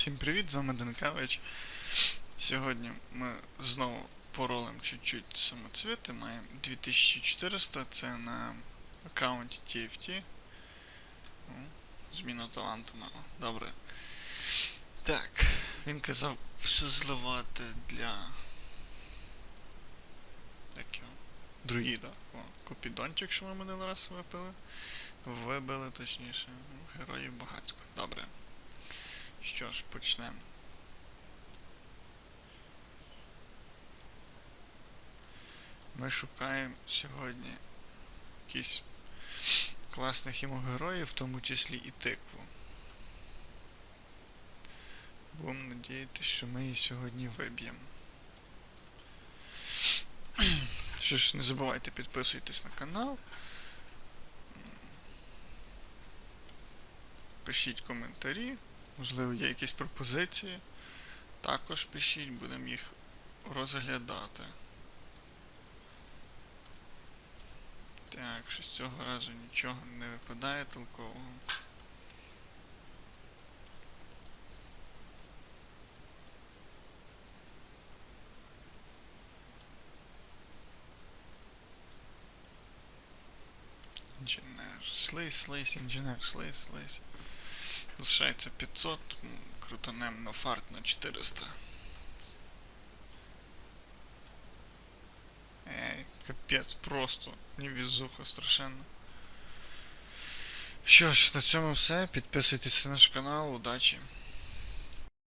Всім привіт, з вами Денкавич. Сьогодні ми знову поролим чуть-чуть самоцвіти. Маємо 2400, це на аккаунті TFT. Зміну таланту мало. Добре. Так, він казав все зливати для. Як його? Друїда. О, Купідончик, що ми минулий раз випили. Вибили точніше. Героїв багацько. Добре. Що ж, почнемо. Ми шукаємо сьогодні якісь класних йому героїв, в тому числі і тикву. Будемо надіятися, що ми її сьогодні виб'ємо. Що ж, не забувайте підписуйтесь на канал. Пишіть коментарі. Можливо, є якісь пропозиції. Також пишіть, будемо їх розглядати. Так, щось цього разу нічого не випадає толкового. Інженер. Слизь, слизь, інженер, слизь, слизь. Залишається 500, м, крутанем на фарт на 400. Ей, капець, просто невізуха страшенно. Що ж, на цьому все. Підписуйтесь на наш канал, удачі.